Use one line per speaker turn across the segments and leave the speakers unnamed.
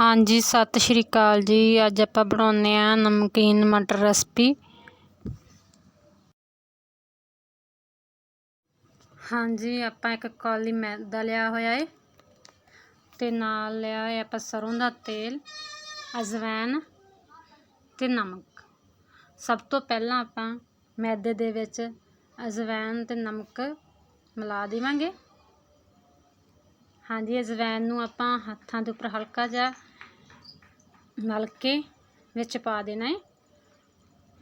ਹਾਂਜੀ, ਸਤਿ ਸ਼੍ਰੀ ਅਕਾਲ ਜੀ। ਅੱਜ ਆਪਾਂ ਬਣਾਉਂਦੇ ਆ ਨਮਕੀਨ ਮਟਰ ਰੈਸਪੀ। ਹਾਂਜੀ, ਆਪਾਂ ਇੱਕ ਕੌਲੀ ਮੈਦਾ ਲਿਆ ਹੋਇਆ ਏ ਤੇ ਨਾਲ ਲਿਆ ਹੈ ਆਪਾਂ ਸਰੋਂ ਦਾ ਤੇਲ ਅਜਵਾਇਣ ਤੇ ਨਮਕ। ਸਭ ਤੋਂ ਪਹਿਲਾਂ ਆਪਾਂ ਮੈਦੇ ਦੇ ਵਿੱਚ ਅਜਵਾਇਣ ਤੇ ਨਮਕ ਮਿਲਾ ਦੇਵਾਂਗੇ। ਹਾਂਜੀ ਅਜਵਾਇਣ ਨੂੰ ਆਪਾਂ ਹੱਥਾਂ ਦੇ ਉੱਪਰ ਹਲਕਾ ਜਿਹਾ ਮਲ ਕੇ ਵਿੱਚ ਪਾ ਦੇਣਾ ਹੈ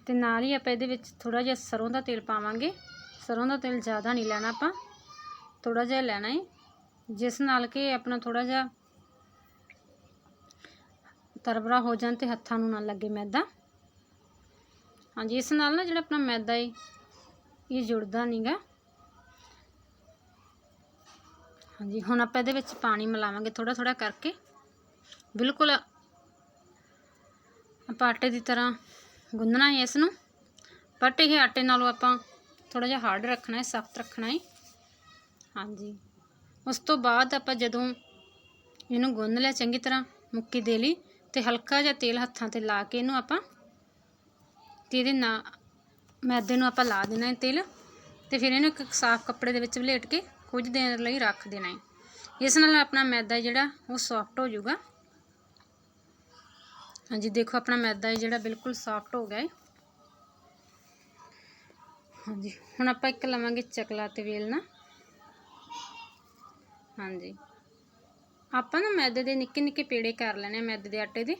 ਤੇ ਨਾਲ ਹੀ ਆਪਾਂ ਇਹਦੇ ਵਿੱਚ ਥੋੜਾ ਜਿਹਾ ਸਰੋਂ ਦਾ ਤੇਲ ਪਾਵਾਂਗੇ। ਸਰੋਂ ਦਾ ਤੇਲ ਜ਼ਿਆਦਾ ਨਹੀਂ ਲੈਣਾ ਆਪਾਂ ਥੋੜਾ ਜਿਹਾ ਲੈਣਾ ਹੈ। ਜਿਸ ਨਾਲ ਕਿ ਆਪਣਾ ਥੋੜਾ ਜਿਹਾ ਤਰਬਰਾ ਹੋ ਜਾਣ ਤੇ ਹੱਥਾਂ ਨੂੰ ਨਾ ਲੱਗੇ ਮੈਦਾ। ਹਾਂਜੀ, ਇਸ ਨਾਲ ਨਾ ਜਿਹੜਾ ਆਪਣਾ ਮੈਦਾ ਹੈ, ਇਹ ਜੁੜਦਾ ਨਹੀਂਗਾ ਹਾਂਜੀ, ਹੁਣ ਆਪਾਂ ਇਹਦੇ ਵਿੱਚ ਪਾਣੀ ਮਿਲਾਵਾਂਗੇ ਥੋੜਾ ਥੋੜਾ ਕਰਕੇ। ਬਿਲਕੁਲ ਆਪਾਂ ਆਟੇ ਦੀ ਤਰ੍ਹਾਂ ਗੁੰਨਣਾ ਹੈ ਇਸ ਨੂੰ ਬਟ ਇਹ ਆਟੇ ਨਾਲੋਂ ਆਪਾਂ ਥੋੜਾ ਜਿਹਾ ਹਾਰਡ ਰੱਖਣਾ ਹੈ, ਸਖਤ ਰੱਖਣਾ ਹੈ। ਹਾਂਜੀ। ਉਸ ਤੋਂ ਬਾਅਦ ਆਪਾਂ ਜਦੋਂ ਇਹਨੂੰ ਗੁੰਨ ਲਿਆ ਚੰਗੀ ਤਰ੍ਹਾਂ ਮੁੱਕੀ ਦੇ ਲਈ ਤੇ ਹਲਕਾ ਜਿਹਾ ਤੇਲ ਹੱਥਾਂ ਤੇ ਲਾ ਕੇ ਇਹਨੂੰ ਆਪਾਂ ਤੇ ਇਹਦੇ ਨਾਲ ਮੈਦੇ ਨੂੰ ਆਪਾਂ ਲਾ ਦੇਣਾ ਹੈ ਤੇਲ ਤੇ ਫਿਰ ਇਹਨੂੰ ਇੱਕ ਸਾਫ਼ ਕੱਪੜੇ ਦੇ ਵਿੱਚ ਵਲੇਟ ਕੇ ਕੁਝ ਦੇਰ ਲਈ ਰੱਖ ਦੇਣਾ ਹੈ। ਇਸ ਨਾਲ ਆਪਣਾ ਮੈਦਾ ਜਿਹੜਾ ਉਹ ਸੌਫਟ ਹੋ ਜਾਊਗਾ। ਹਾਂਜੀ, ਦੇਖੋ, ਆਪਣਾ ਮੈਦਾ ਹੈ ਜਿਹੜਾ ਬਿਲਕੁਲ ਸੌਫਟ ਹੋ ਗਿਆ ਹੈ ਹਾਂਜੀ, ਹੁਣ ਆਪਾਂ ਇੱਕ ਲਵਾਂਗੇ ਚਕਲਾ ਤੇ ਵੇਲਣਾ ਹਾਂਜੀ। ਆਪਾਂ ਨਾ ਮੈਦੇ ਦੇ ਨਿੱਕੇ ਨਿੱਕੇ ਪੇੜੇ ਕਰ ਲੈਣੇ ਮੈਦੇ ਦੇ ਆਟੇ ਦੇ।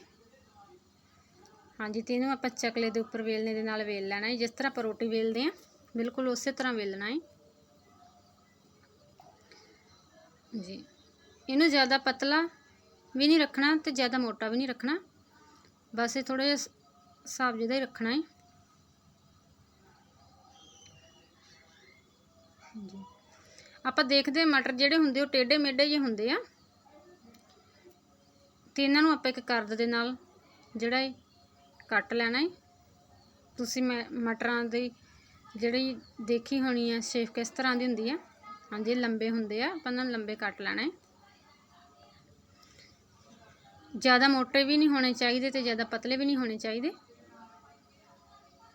ਹਾਂਜੀ, ਤੇ ਇਹਨੂੰ ਆਪਾਂ ਚਕਲੇ ਦੇ ਉੱਪਰ ਵੇਲਣੇ ਦੇ ਨਾਲ ਵੇਲ ਲੈਣਾ ਹੈ ਜਿਸ ਤਰ੍ਹਾਂ ਆਪਾਂ ਰੋਟੀ ਵੇਲਦੇ ਆ, ਬਿਲਕੁਲ ਉਸੇ ਤਰ੍ਹਾਂ ਵੇਲਣਾ ਹੈ ਜੀ ਇਹਨੂੰ ਜ਼ਿਆਦਾ ਪਤਲਾ ਵੀ ਨਹੀਂ ਰੱਖਣਾ ਤੇ ਜ਼ਿਆਦਾ ਮੋਟਾ ਵੀ ਨਹੀਂ ਰੱਖਣਾ। ਬਸ ਇਹ ਥੋੜਾ ਜਿਹਾ ਹਿਸਾਬ ਜਿਹਦਾ ਹੀ ਰੱਖਣਾ ਹੈ ਜੀ ਆਪਾਂ ਦੇਖਦੇ ਮਟਰ ਜਿਹੜੇ ਹੁੰਦੇ ਉਹ ਟੇਢੇ ਮੇਢੇ ਜਿਹੇ ਹੁੰਦੇ ਆ। ਤੇ ਇਹਨਾਂ ਨੂੰ ਆਪਾਂ ਇੱਕ ਕਰਦ ਦੇ ਨਾਲ ਜਿਹੜਾ ਹੈ ਕੱਟ ਲੈਣਾ ਹੈ ਤੁਸੀਂ ਮੈਂ, ਮਟਰਾਂ ਦੀ ਜਿਹੜੀ ਦੇਖੀ ਹੋਣੀ ਹੈ ਸ਼ੇਪ ਕਿਸ ਤਰ੍ਹਾਂ ਦੀ ਹੁੰਦੀ ਆ? ਹਾਂਜੀ, ਲੰਬੇ ਹੁੰਦੇ ਆ, ਆਪਾਂ ਇਹਨਾਂ ਨੂੰ ਲੰਬੇ ਕੱਟ ਲੈਣਾ ਹੈ ਜ਼ਿਆਦਾ ਮੋਟੇ ਵੀ ਨਹੀਂ ਹੋਣੇ ਚਾਹੀਦੇ ਤੇ ਜ਼ਿਆਦਾ ਪਤਲੇ ਵੀ ਨਹੀਂ ਹੋਣੇ ਚਾਹੀਦੇ।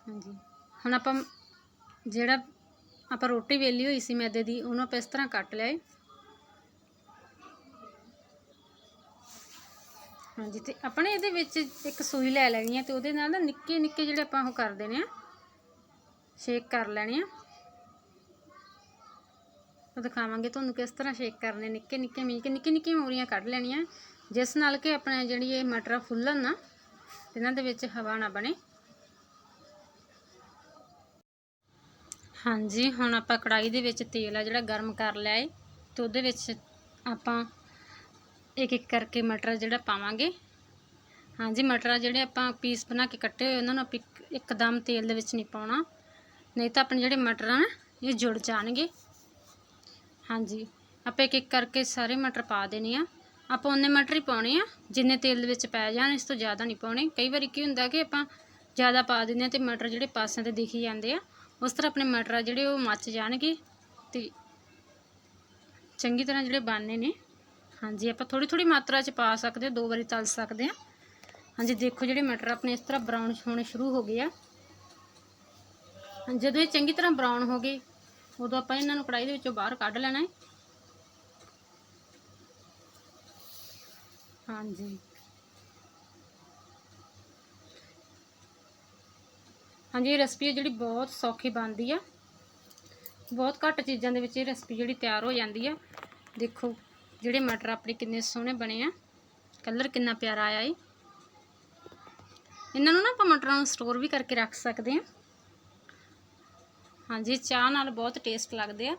ਹਾਂਜੀ। ਹੁਣ ਆਪਾਂ ਜਿਹੜਾ ਆਪਾਂ ਰੋਟੀ ਵੇਲੀ ਹੋਈ ਸੀ ਮੈਦੇ ਦੀ, ਉਹਨੂੰ ਆਪਾਂ ਇਸ ਤਰ੍ਹਾਂ ਕੱਟ ਲਿਆ ਹਾਂਜੀ, ਤੇ ਆਪਣੇ ਇਹਦੇ ਵਿੱਚ ਇੱਕ ਸੂਈ ਲੈ ਲੈਣੀ ਹੈ ਤੇ ਉਹਦੇ ਨਾਲ ਨਾ ਨਿੱਕੇ ਨਿੱਕੇ ਜਿਹੜੇ ਆਪਾਂ ਉਹ ਕਰ ਦੇਣੇ ਆ। ਸ਼ੇਕ ਕਰ ਲੈਣੇ ਆ। ਉਹ ਦਿਖਾਵਾਂਗੇ ਤੁਹਾਨੂੰ ਕਿਸ ਤਰ੍ਹਾਂ ਸ਼ੇਕ ਕਰਨੇ ਨਿੱਕੇ ਨਿੱਕੇ ਮੀਂਹ ਨਿੱਕੀ ਨਿੱਕੀ ਮੂਰੀਆਂ ਕੱਢ ਲੈਣੀਆਂ। ਜਿਸ ਨਾਲ ਕਿ ਆਪਣੇ ਜਿਹੜੀ ਇਹ ਮਟਰ ਫੁੱਲਣ ਨਾ, ਇਹਨਾਂ ਦੇ ਵਿੱਚ ਹਵਾ ਨਾ ਬਣੇ। ਹਾਂਜੀ, ਹੁਣ ਆਪਾਂ ਕੜਾਈ ਦੇ ਵਿੱਚ ਤੇਲ ਆ ਜਿਹੜਾ ਗਰਮ ਕਰ ਲਿਆ ਏ, ਤੇ ਉਹਦੇ ਵਿੱਚ ਆਪਾਂ ਇੱਕ ਇੱਕ ਕਰਕੇ ਮਟਰ ਜਿਹੜਾ ਪਾਵਾਂਗੇ। ਹਾਂਜੀ, ਮਟਰ ਜਿਹੜੇ ਆਪਾਂ ਪੀਸ ਬਣਾ ਕੇ ਕੱਟੇ ਹੋਏ, ਉਹਨਾਂ ਨੂੰ ਆਪਾਂ ਇੱਕਦਮ ਤੇਲ ਦੇ ਵਿੱਚ ਨਹੀਂ ਪਾਉਣਾ। ਨਹੀਂ ਤਾਂ ਆਪਣੇ ਜਿਹੜੇ ਮਟਰ ਆ ਇਹ ਜੁੜ ਜਾਣਗੇ। ਹਾਂਜੀ। ਆਪਾਂ ਇੱਕ ਇੱਕ ਕਰਕੇ ਸਾਰੇ ਮਟਰ ਪਾ ਦੇਣੇ ਆ। ਆਪਾਂ ਉਹਨੇ ਮਟਰ ਹੀ ਪਾਉਣੇ ਆ, ਜਿੰਨੇ ਤੇਲ ਦੇ ਵਿੱਚ ਪੈ ਜਾਣ, ਇਸ ਤੋਂ ਜ਼ਿਆਦਾ ਨਹੀਂ ਪਾਉਣੇ। ਕਈ ਵਾਰੀ ਕੀ ਹੁੰਦਾ ਕਿ ਆਪਾਂ ਜ਼ਿਆਦਾ ਪਾ ਦਿੰਦੇ ਆ ਤੇ ਮਟਰ ਜਿਹੜੇ ਪਾਸਿਆਂ ਤੇ ਦਿਖੀ ਜਾਂਦੇ ਆ। ਉਸ ਤਰ੍ਹਾਂ ਆਪਣੇ ਮਟਰ ਆ ਜਿਹੜੇ ਉਹ ਮੱਚ ਜਾਣਗੇ ਤੇ ਚੰਗੀ ਤਰ੍ਹਾਂ ਜਿਹੜੇ ਬਣਨੇ ਨੇ। ਹਾਂਜੀ, ਆਪਾਂ ਥੋੜੀ ਥੋੜੀ ਮਾਤਰਾ 'ਚ ਪਾ ਸਕਦੇ ਦੋ ਵਾਰੀ ਤਲ ਸਕਦੇ ਆ। ਹਾਂਜੀ, ਦੇਖੋ ਜਿਹੜੇ ਮਟਰ ਆਪਣੇ ਇਸ ਤਰ੍ਹਾਂ ਬਰਾਊਨ ਹੋਣੇ ਸ਼ੁਰੂ ਹੋ ਗਏ ਆ। ਜਦੋਂ ਇਹ ਚੰਗੀ ਤਰ੍ਹਾਂ ਬਰਾਊਨ ਹੋ ਗਏ ਉਦੋਂ ਆਪਾਂ ਇਹਨਾਂ ਨੂੰ ਕੜਾਈ ਦੇ ਵਿੱਚੋਂ ਬਾਹਰ ਕੱਢ ਲੈਣਾ ਹੈ। ਹਾਂਜੀ। ਹਾਂਜੀ, ਇਹ ਰੈਸਪੀ ਜਿਹੜੀ ਬਹੁਤ ਸੌਖੀ ਬਣਦੀ ਆ। ਬਹੁਤ ਘੱਟ ਚੀਜ਼ਾਂ ਦੇ ਵਿੱਚ ਇਹ ਰੈਸਪੀ ਜਿਹੜੀ ਤਿਆਰ ਹੋ ਜਾਂਦੀ ਆ। ਦੇਖੋ, ਜਿਹੜੇ ਮਟਰ ਆਪਣੇ ਕਿੰਨੇ ਸੋਹਣੇ ਬਣੇ ਆ। ਕਲਰ ਕਿੰਨਾ ਪਿਆਰਾ ਆਇਆ ਏ। ਇਹਨਾਂ ਨੂੰ ਨਾ ਆਪਾਂ ਮਟਰਾਂ ਨੂੰ ਸਟੋਰ ਵੀ ਕਰਕੇ ਰੱਖ ਸਕਦੇ ਆ। ਹਾਂਜੀ, ਚਾਹ ਨਾਲ ਬਹੁਤ ਟੇਸਟ ਲੱਗਦੇ ਆ।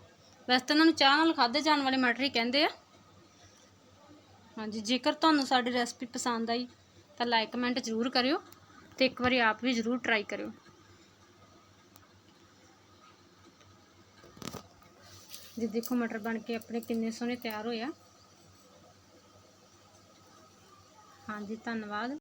ਵੈਸੇ ਤਾਂ ਇਹਨਾਂ ਨੂੰ ਚਾਹ ਨਾਲ ਖਾਦੇ ਜਾਣ ਵਾਲੇ ਮਟਰ ਹੀ ਕਹਿੰਦੇ ਆ। ਹਾਂਜੀ, ਜੇਕਰ ਤੁਹਾਨੂੰ ਸਾਡੀ ਰੈਸਪੀ ਪਸੰਦ ਆਈ, ਤਾਂ ਲਾਈਕ ਕਮੈਂਟ ਜ਼ਰੂਰ ਕਰਿਓ ਤੇ ਇੱਕ ਵਾਰੀ ਆਪ ਵੀ ਜ਼ਰੂਰ ਟਰਾਈ ਕਰਿਓ। ਜੀ, ਦੇਖੋ ਮਟਰ ਬਣ ਕੇ ਆਪਣੇ ਕਿੰਨੇ ਸੋਹਣੇ ਤਿਆਰ ਹੋਇਆ ਹਾਂਜੀ, ਧੰਨਵਾਦ।